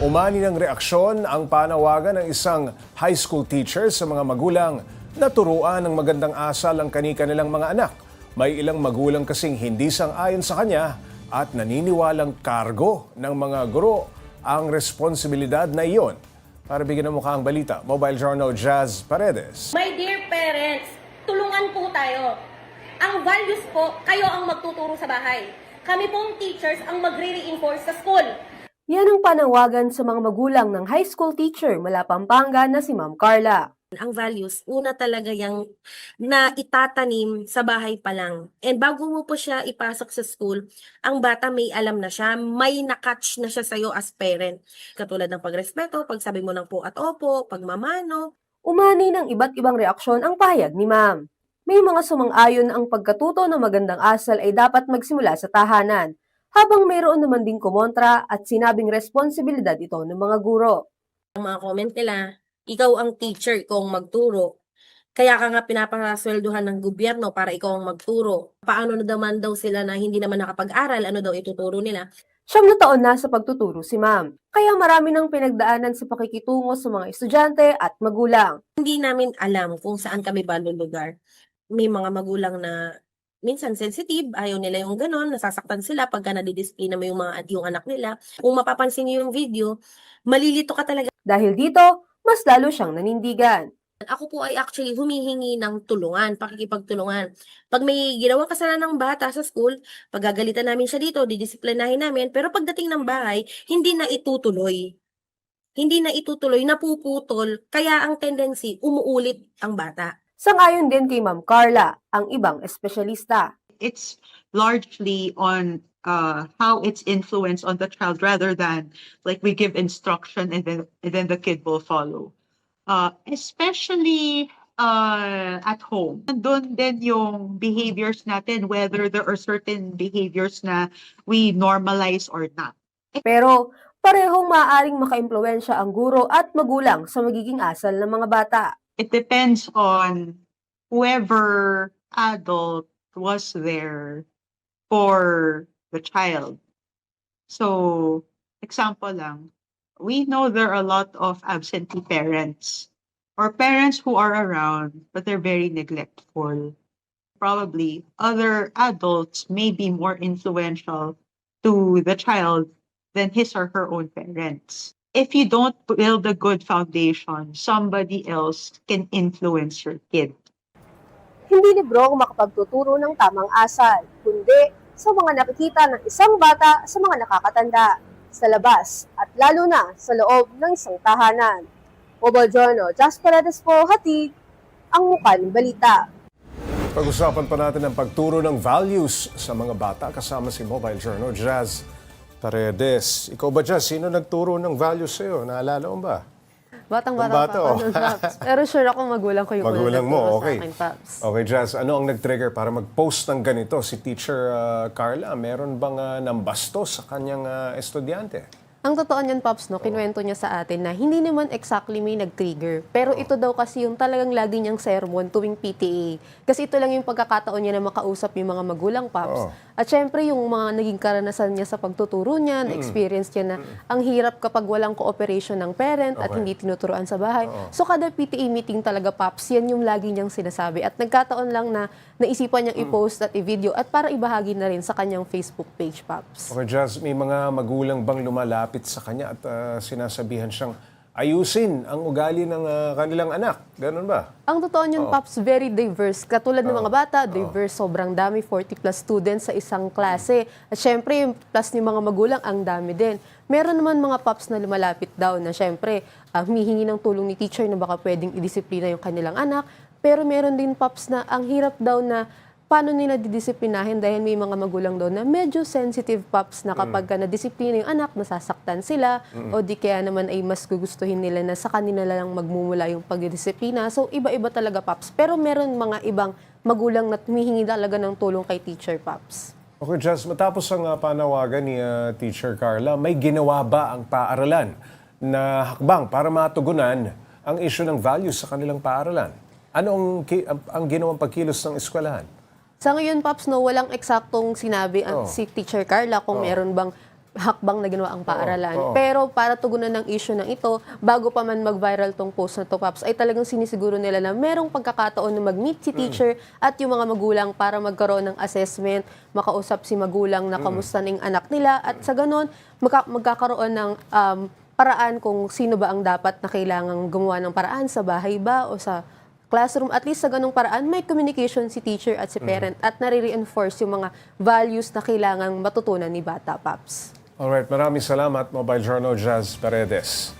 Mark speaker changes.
Speaker 1: Umani ng reaksyon ang panawagan ng isang high school teacher sa mga magulang na turuan ng magandang asal ang kani-kanilang mga anak. May ilang magulang kasing hindi sang-ayon sa kanya at naniniwalang kargo ng mga guro ang responsibilidad na iyon. Para bigyan ng mukha ang balita, Mobile Journal Jazz Paredes.
Speaker 2: My dear parents, tulungan po tayo. Ang values po, kayo ang magtuturo sa bahay. Kami pong teachers ang magre-reinforce sa school.
Speaker 3: Yan ang panawagan sa mga magulang ng high school teacher mula Pampanga na si Ma'am Carla.
Speaker 2: Ang values, una talaga yung na itatanim sa bahay pa lang. And bago mo po siya ipasok sa school, ang bata may alam na siya, may nakatch na siya sa'yo as parent. Katulad ng pagrespeto, pagsabi mo ng po at opo, pagmamano,
Speaker 3: Umani ng iba't ibang reaksyon ang pahayag ni Ma'am. May mga sumang-ayon ang pagkatuto ng magandang asal ay dapat magsimula sa tahanan, habang mayroon naman ding kumontra at sinabing responsibilidad ito ng mga guro.
Speaker 2: ang mga comment nila, ikaw ang teacher, ang magturo. Kaya ka nga pinapasweldohan ng gobyerno para ikaw ang magturo. Paano na naman daw sila na hindi naman nakapag-aral, ano daw ituturo nila?
Speaker 3: Siyam na taon na sa pagtuturo si Ma'am, kaya marami ng pinagdaanan sa pakikitungo sa mga estudyante at magulang.
Speaker 2: Hindi namin alam kung saan kami ba lugar. May mga magulang na minsan sensitive, ayaw nila yung ganon, nasasaktan sila pagka nadidisplay mo yung, mga, yung anak nila. Kung mapapansin niyo yung video, malilito ka talaga
Speaker 3: Dahil dito, mas lalo siyang nanindigan.
Speaker 2: Ako po ay actually humihingi ng tulungan, pakikipagtulungan. Pag may ginawang kasalanan ng bata sa school, pagagalitan namin siya dito, didisiplinahin namin, pero pagdating ng bahay, hindi na itutuloy. Hindi na itutuloy, napuputol, kaya ang tendency, umuulit ang bata.
Speaker 3: Sangayon din kay Ma'am Carla, ang ibang espesyalista.
Speaker 4: it's largely on uh, how it's influence on the child rather than like we give instruction and then and then the kid will follow. Uh, especially uh, at home. Doon din yung behaviors natin, whether there are certain behaviors na we normalize or not.
Speaker 3: Pero parehong maaaring makaimpluwensya ang guro at magulang sa magiging asal ng mga bata.
Speaker 4: It depends on whoever adult was there for the child. So, example lang, we know there are a lot of absentee parents or parents who are around but they're very neglectful. Probably other adults may be more influential to the child than his or her own parents. If you don't build a good foundation, somebody else can influence your kid.
Speaker 3: Hindi libro ang makapagtuturo ng tamang asal, kundi sa mga nakikita ng isang bata sa mga nakakatanda, sa labas, at lalo na sa loob ng isang tahanan. Mobile Journal, Just Paredes po, hatid ang mukha ng balita.
Speaker 1: Pag-usapan pa natin ang pagturo ng values sa mga bata kasama si Mobile Journal Jazz Paredes. Ikaw ba, Jazz, sino nagturo ng values sa'yo? Naalala mo ba?
Speaker 5: Batang-bata
Speaker 1: Ang bata,
Speaker 5: pa ako nun, Paps. Pero sure ako magulang ko yung
Speaker 1: Magulang mo,
Speaker 5: nagturo
Speaker 1: okay.
Speaker 5: sa akin, Paps.
Speaker 1: Okay, Jazz, ano ang nag-trigger para mag-post ng ganito si Teacher ah, Carla? Meron bang uh, nambastos sa kanyang ah, estudyante?
Speaker 5: Ang totoo niyan, Pops, no, kinuwento niya sa atin na hindi naman exactly may nag-trigger. Pero ito daw kasi yung talagang lagi niyang sermon tuwing PTA. Kasi ito lang yung pagkakataon niya na makausap yung mga magulang, Pops.
Speaker 1: Oo.
Speaker 5: At syempre, yung mga naging karanasan niya sa pagtuturo niya, na-experience niya na ang hirap kapag walang cooperation ng parent at
Speaker 1: Okay.
Speaker 5: hindi tinuturoan sa bahay. So, kada PTA meeting talaga, Pops, yan yung lagi niyang sinasabi. At nagkataon lang na naisipan niyang i-post at i-video at para ibahagi na rin sa kanyang Facebook page, Pops.
Speaker 1: Okay, Jazz, may mga magulang bang lumalapit sa kanya at ah, sinasabihan siyang ayusin ang ugali ng ah, kanilang anak? Ganun ba?
Speaker 5: Ang totoo niyan, Pops, very diverse. Katulad ng mga bata, diverse, sobrang dami, 40 plus students sa isang klase. At syempre, yung plus ng mga magulang, ang dami din. Meron naman mga Pops na lumalapit daw na syempre, ah, humihingi ng tulong ni teacher na baka pwedeng idisiplina yung kanilang anak. Pero meron din Pops na ang hirap daw na paano nila didisiplinahin dahil may mga magulang daw na medyo sensitive Pops na kapag ka nadisiplina yung anak, nasasaktan sila o di kaya naman ay mas gugustuhin nila na sa kanila lang magmumula yung pagdidisiplina. So, iba-iba talaga Pops. Pero meron mga ibang magulang na tumihingi talaga ng tulong kay teacher Pops.
Speaker 1: Okay, Jazz, matapos ang ah, panawagan ni ah, Teacher Carla, may ginawa ba ang paaralan na hakbang para matugunan ang issue ng values sa kanilang paaralan? Ano ang, ang ginawang pagkilos ng eskwelahan?
Speaker 5: Sa ngayon, Pops, no, walang eksaktong sinabi ang
Speaker 1: Oh.
Speaker 5: si Teacher Carla kung
Speaker 1: Oh.
Speaker 5: meron bang hakbang na ginawa ang paaralan.
Speaker 1: oo.
Speaker 5: Pero para tugunan ng issue ng ito, bago pa man mag-viral tong post na to, Paps, ay talagang sinisiguro nila na merong pagkakataon na mag-meet si teacher at yung mga magulang para magkaroon ng assessment, makausap si magulang na kamusta ng anak nila at sa ganon, magka- magkakaroon ng um, paraan kung sino ba ang dapat na kailangang gumawa ng paraan sa bahay ba o sa classroom, at least sa ganung paraan, may communication si teacher at si parent at nare-reinforce yung mga values na kailangang matutunan ni Bata Paps.
Speaker 1: Alright, maraming salamat Mobile Journal Jazz Paredes.